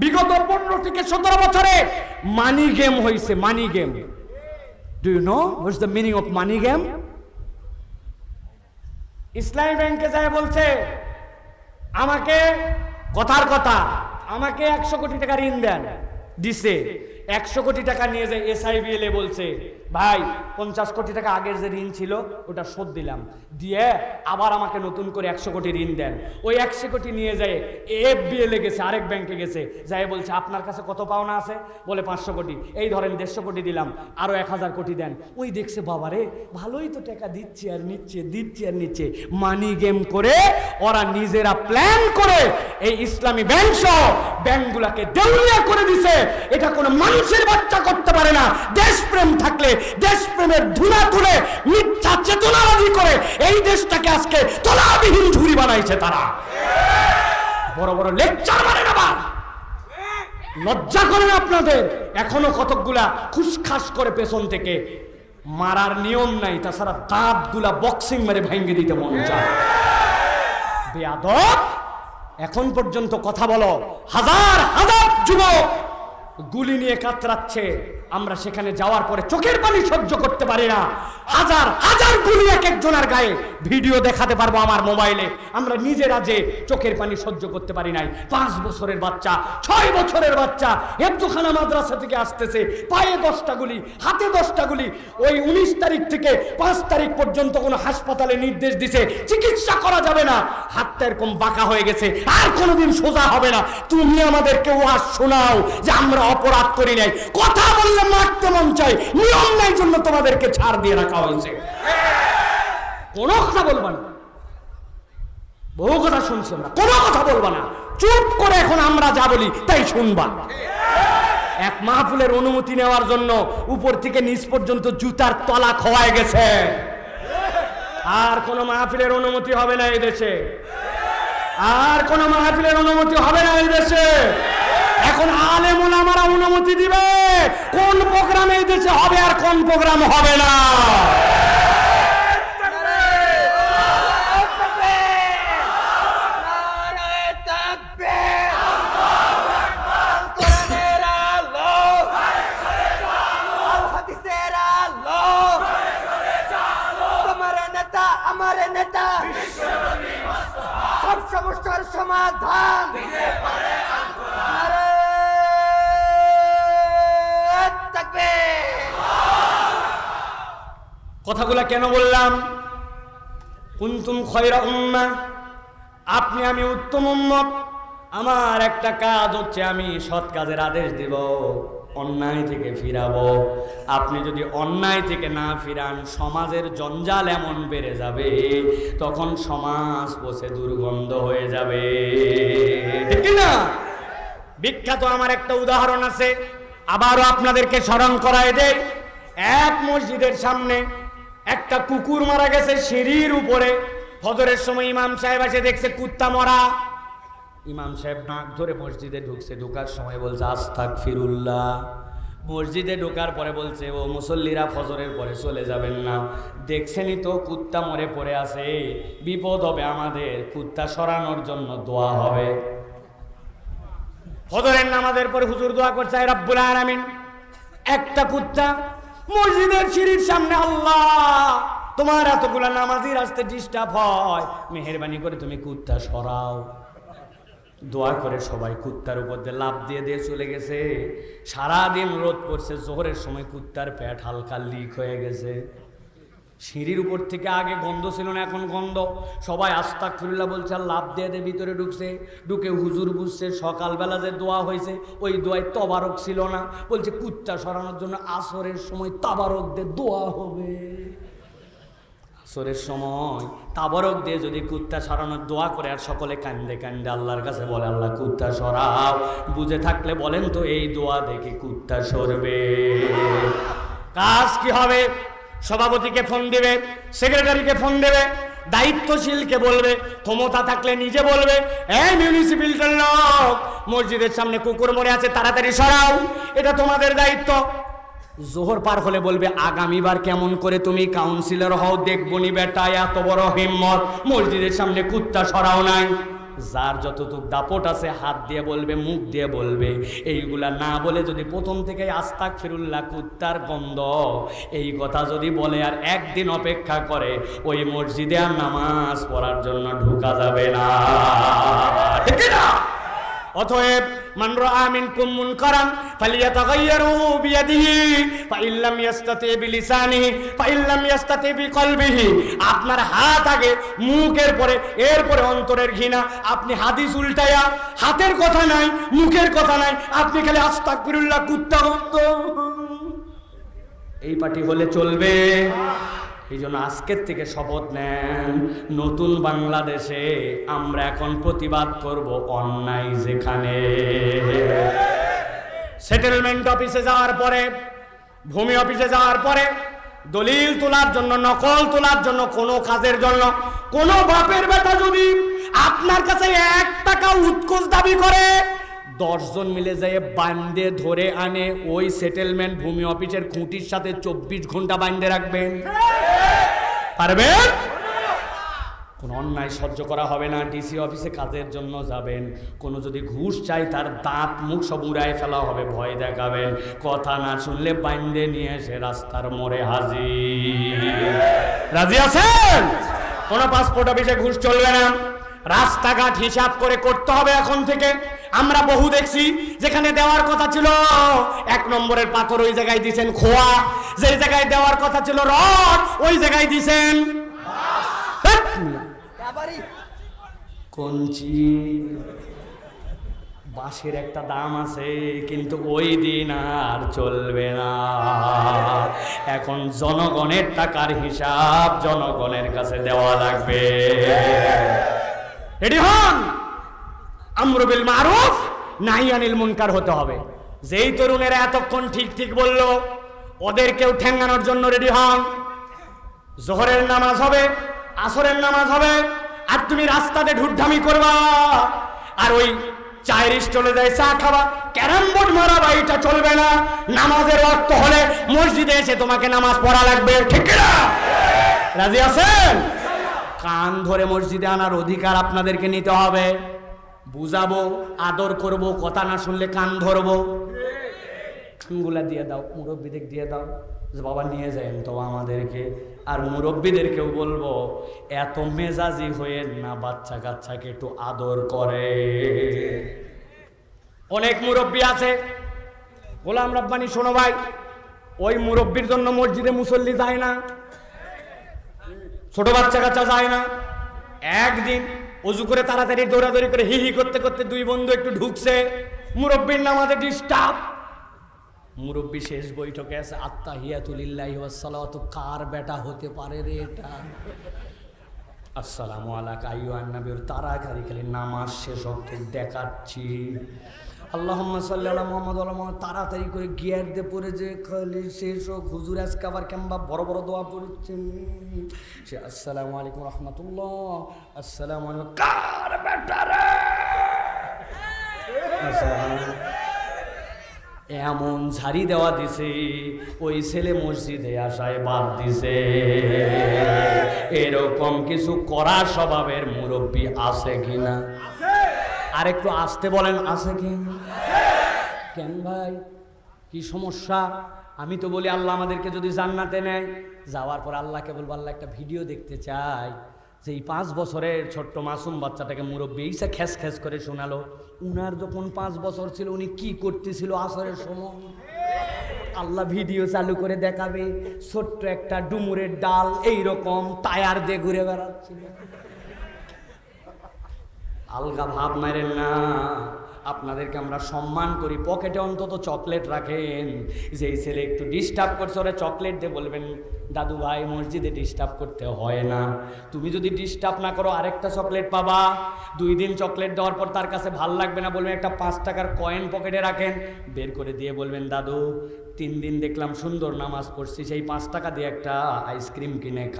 বিগত পনেরো থেকে সতেরো বছরে মানি গেম হয়েছে money game do you know what's the meaning of money game ইসলামী ব্যাংকে যায় বলছে, আমাকে কথার কথা, আমাকে একশো কোটি টাকা ঋণ দেন। দিছে। একশো কোটি টাকা নিয়ে যায় এসআইবিএল বলছে, ভাই, পঞ্চাশ কোটি টাকা আগের যে ঋণ ছিল, ওটা শোধ দিলাম। দিয়ে আবার আমাকে নতুন করে একশো কোটি ঋণ দেন। ওই একশো কোটি নিয়ে যায় এফবিএল গেছে, আরেক ব্যাংকে গেছে। যাই বলছে, আপনার কাছে কত পাওনা আছে? বলে, পাঁচশো কোটি। এই ধরেন দেড়শো কোটি দিলাম, আরও এক হাজার কোটি দেন। ওই দেখছে, বাবারে, ভালোই তো টাকা দিচ্ছে আর নিচ্ছে, দিচ্ছে আর নিচ্ছে। মানি গেম করে ওরা নিজেরা প্ল্যান করে এই ইসলামী ব্যাংক সহ ব্যাংকগুলাকে দেউলিয়া করে দিছে। এটা কোনো মানুষের বাচ্চা করতে পারে না। দেশপ্রেম থাকলে, দেশপ্রেমের ধুলা তুলে, মিথ্যা চেতনাবাজি করে এই দেশটাকে আজকে তলাবিহীন ঝুড়ি বানাইছে তারা। বড় বড় লেকচার মারেন আবার লজ্জা করেন আপনাদের? এখনও কতকগুলা খুসখাস করে পেছন থেকে। মারার নিয়ম নাই, তাছাড়া দাঁতগুলা বক্সিং মেরে ভেঙে দিতে মন চায়। এখন পর্যন্ত কথা বলো। হাজার হাজার যুবক গুলি নিয়ে কাতরাচ্ছে। আমরা সেখানে যাওয়ার পরে চোখের পানি সহ্য করতে পারি না। হাজার হাজার গুলি এক একজনের গায়ে। ভিডিও দেখাতে পারব আমার মোবাইলে। আমরা নিজেরা যে চোখের পানি সহ্য করতে পারি নাই। পাঁচ বছরের বাচ্চা, ছয় বছরের বাচ্চা হেফজোখানা মাদ্রাসা থেকে আসতেছে। পায়ে দশটা গুলি, হাতে দশটা গুলি। ওই উনিশ তারিখ থেকে পাঁচ তারিখ পর্যন্ত কোনো হাসপাতালে নির্দেশ দিছে, চিকিৎসা করা যাবে না। হাতটা এরকম বাঁকা হয়ে গেছে। আর কোনোদিন সোজা হবে না। তুমি আমাদেরকে ওয়াজ শোনাও যে আমরা অপরাধ করি নাই। কথা বললে মারতে মন চাই নিয়ম নাই জন্য তোমাদেরকে ছাড় দিয়ে রাখা হয়েছে। কোনো কথা বলবা না। বহু কথা শুনছি আমরা। কোনো কথা বলবা না। চুপ করে এখন আমরা যা বলি, তাই শুনবা। এক মাহফিলের অনুমতি নেওয়ার জন্য উপর থেকে নিচ পর্যন্ত জুতার তলা খোয়ায় গেছে। আর কোন মাহফিলের অনুমতি হবে না এই দেশে আর কোন মাহফিলের অনুমতি হবে না এই দেশে এখন আলেমুল আমারা অনুমতি দিবে। কোন প্রোগ্রাম এই দেশে হবে আর কোন প্রোগ্রাম হবে না। আমার নেতা। সমাধান। কথাগুলা কেন বললাম? কুন্তুম খয়রা উম্মা, আপনি আমি উত্তম উম্মত। আমার একটা কাজ হচ্ছে আমি সৎ কাজের আদেশ দেব, অন্যায় থেকে ফিরাবো। আপনি যদি অন্যায় থেকে না ফিরান, সমাজের জঞ্জাল এমন বেড়ে যাবে, তখন সমাজ বসে দুর্গন্ধ হয়ে যাবে। ঠিক না বিখ্যাত আমার একটা উদাহরণ আছে, আবারও আপনাদেরকে স্মরণ করায় দেয় এক মসজিদের সামনে একটা কুকুর মারা গেছে সিঁড়ির উপরে। ফজরের সময় ইমাম সাহেব এসে দেখছে কুত্তা মরা। ইমাম সাহেব নাক ধরে মসজিদে ঢুকছে, ঢোকার সময় বলছে আস্তাক ফিরুল্লাহ মসজিদে ঢোকার পরে বলছে, ও মুসল্লিরা ফজরের পরে চলে যাবেন না। দেখছেনই তো কুত্তা মরে পড়ে আছে। বিপদ হবে আমাদের। কুত্তা সরানোর জন্য দোয়া হবে। ফজরের নামাজের পরে হুজুর দোয়া করছে, "আয় রব্বুল আলামিন, একটা কুত্তা মসজিদের সিঁড়ির সামনে আল্লাহ, তোমার এতগুলা নামাজির আসতে ডিস্টার্ব হয়। মেহরবানি করে তুমি কুত্তা সরাও। দোয়া করে সবাই কুত্তার উপর দিয়ে লাভ দিয়ে দিয়ে চলে গেছে। সারাদিন রোদ পড়ছে, জোহরের সময় কুত্তার পেট হালকা লিক হয়ে গেছে। সিঁড়ির উপর থেকে আগে গন্ধ ছিল না, এখন গন্ধ। সবাই আস্তাক ফিরুল্লাহ বলছে আর লাভ দিয়ে দিয়ে ভিতরে ঢুকছে। ঢুকে হুজুর বুঝছে, সকালবেলা যে দোয়া হয়েছে, ওই দোয়ায় তবারক ছিল না। বলছে, কুত্তা সরানোর জন্য আসরের সময় তাবারক দিয়ে দোয়া হবে। আসরের সময় তাবারক দিয়ে যদি কুত্তা সরানোর দোয়া করে, আর সকলে কান্দে কান্দে আল্লাহর কাছে বলে, আল্লাহ, কুত্তা সরাও। বুঝে থাকলে বলেন তো, এই দোয়া দেখে কুত্তা সরবে। কাজ কি হবে? সভাপতিকে ফোন দেবে, সেক্রেটারিকে ফোন দেবে, দায়িত্বশীলকে বলবে, ক্ষমতা থাকলে নিজে বলবে এই মিউনিসিপ্যালিটির লোক, মসজিদের সামনে কুকুর মরে আছে, তাড়াতাড়ি সরাও, এটা তোমাদের দায়িত্ব। জোহর পার হলে বলবে, আগামীবার কেমন করে তুমি কাউন্সিলর হও, দেখবনি বেটা, এত বড় হিম্মত, মসজিদের সামনে কুত্তা সরাও নাই। যার যতটুক দাপট আছে, হাত দিয়ে বলবে, মুখ দিয়ে বলবে। এইগুলা না বলে যদি প্রথম থেকে আস্তাক ফিরুল্লাহ কুত্তার গন্ধ, এই কথা যদি বলে আর একদিন অপেক্ষা করে, ওই মসজিদে আর নামাজ পড়ার জন্য ঢুকা যাবে না। অতএব, মান আমিন মিনকুম মুনকারান ফালিয়াতাগায়্যারু বিয়াদিহি ফাইন লাম ইয়াস্তাতি বিলিসানিহি ফাইন লাম ইয়াস্তাতি বিকলবিহি আপনার হাত আগে মুখের পরে, এরপরে অন্তরের ঘৃণা। আপনি হাদিস উল্টায়া হাতের কথা নাই, মুখের কথা নাই। আপনি খালি আস্তাগফিরুল্লাহ কুত্তা গন্ধ এই পার্টি হলে চলবে। এই জন্য আজকের থেকে শপথ নেন। নতুন বাংলাদেশে আমরা এখন প্রতিবাদ করব অন্যায় যেখানে। সেটেলমেন্ট অফিসে যাওয়ার পরে, ভূমি অফিসে যাওয়ার পরে, দলিল তোলার জন্য, নকল তোলার জন্য কোনো কাজের জন্য কোনো বাপের বেটা যদি আপনার কাছে এক টাকা উৎকোচ দাবি করে, দশজন মিলে যেয়ে বান্ধে ধরে আনে ওই সেটেলমেন্ট ভূমি অফিসের খুঁটির সাথে চব্বিশ ঘণ্টা বান্ধে রাখবেন। পারবেন? কোনো অন্যায় সহ্য করা হবে না ডিসি অফিসে কাজের জন্য যাবেন। কোনো যদি ঘুষ চাই, তার দাঁত মুখ সব উড়ায় ফেলা হবে, ভয় দেখাবেন। কথা না শুনলে বাইন্দে নিয়ে এসে রাস্তার মোড়ে হাজির। রাজি আছেন? কোনো পাসপোর্ট অফিসে ঘুষ চলবে না। রাস্তাঘাট হিসাব করে করতে হবে এখন থেকে। আমরা বহু দেখছি, যেখানে দেওয়ার কথা ছিল, এক নম্বরের পাথর ওই জায়গায় দিছেন খোয়া। যে জায়গায় দেওয়ার কথা ছিল রড, ওই জায়গায় মিয়া। বাবারি কঞ্চি বাঁশের একটা দাম আছে, কিন্তু ওই দিন আর চলবে না। এখন জনগণের টাকার হিসাব জনগণের কাছে দেওয়া লাগবে। রেডি হন! আমরুবিল মারুফ নাই আনিল মুনকার হতে হবে। যেই তরুণেরা এতক্ষণ ঠিক ঠিক বলল, ওদেরকেও ঠেঙ্গানোর জন্য রেডি হন। জোহরের নামাজ হবে, আসরের নামাজ হবে আর তুমি রাস্তাতে ঢুড্ঢামি করবা। আর ওই চায়ের স্টলে যায় চা খাবা। ক্যারাম বোর্ড মারাবা এটা চলবে না। নামাজের অর্থ হলে মসজিদে এসে তোমাকে নামাজ পড়া লাগবে। ঠিক না রাজি আছেন? কান ধরে মসজিদে আনার অধিকার আপনাদেরকে নিতে হবে। বুঝাবো, আদর করব, কথা না শুনলে কান ধরবো। গুলা দিয়ে দাও, মুরব্বীদের দিয়ে দাও যে বাবা নিয়ে যায়েন তো আমাদেরকে। আর মুরব্বীদেরকেও বলব, এত মেজাজি হয়ে না বাচ্চা কাচ্চাকে একটু আদর করে। অনেক মুরব্বী আছে। গোলাম রব্বানি, শোনো ভাই, ওই মুরব্বীর জন্য মসজিদে মুসল্লি যায় না। ছোট বাচ্চা কাচ্চা যায় না। একদিন অজু করে তাড়াতাড়ি দৌড়াদৌড়ি করে হি হি করতে করতে দুই বন্ধু একটু ঢুকছে। মুরব্বীর নামাজে ডিস্টার্ব। মুরব্বী শেষ বৈঠকে আছে আত্মা হিয়াতুলিল্লাহি ওয়াসসালাতু, কার বেটা হতে পারে রে এটা? আসসালামু আলাইকা আইয়ুহান নবীর তাড়াতাড়ি খালি নামাজ শেষ হতে দেখাচ্ছি। আল্লাহুম্মা সাল্লি আলা মুহাম্মদ ওয়া তাড়াতাড়ি করে গিয়ার দিয়ে পড়ে যে খালি শেষ হোক, হুজুর আজকে আবার কেমবা বড় বড় দোয়া পড়ছেন সে আসসালামু আলাইকুম রহমতুল্লাহ, আসসালামু আলাইকুম, কার বেটা রে? এমন ঝাড়ি দেওয়া দিছে ওই ছেলে মসজিদে আসায় বাদ দিছে। এরকম কিছু করা স্বভাবের মুরব্বী আছে কিনা? আর একটু আসতে বলেন আছে কি? কেন ভাই? কি সমস্যা? আমি তো বলি আল্লাহ আমাদেরকে যদি জান্নাতে নেয় যাওয়ার পর আল্লাহকে বলব আল্লাহ একটা ভিডিও দেখতে চাই এই পাঁচ বছরের ছোট্ট মাসুম বাচ্চাটাকে মুরব্বী এইসা খ্যাস খ্যাস করে শোনালো, উনার যখন পাঁচ বছর ছিল, উনি কি করতেছিল আসরের সময়? আল্লাহ ভিডিও চালু করে দেখাবে, ছোট্ট একটা ডুমুরের ডাল এই রকম টায়ার দিয়ে ঘুরে বেড়াচ্ছিল আলগা ভাব মারেন না, আপনাদেরকে আমরা সম্মান করি। পকেটে অন্তত চকলেট রাখেন। যে ছেলে একটু ডিস্টার্ব করছে, ওরা চকলেট দিয়ে বলবেন দাদু ভাই, মসজিদে ডিস্টার্ব করতে হয় না। তুমি যদি ডিস্টার্ব না করো, আরেকটা চকলেট পাবা। দুই দিন চকলেট দেওয়ার পর তার কাছে ভালো লাগবে না বলবেন একটা পাঁচ টাকার কয়েন পকেটে রাখেন। বের করে দিয়ে বলবেন, দাদু, তিন দিন দেখলাম সুন্দর নামাজ পড়ছি, সেই পাঁচ টাকা দিয়ে একটা আইসক্রিম কিনে খা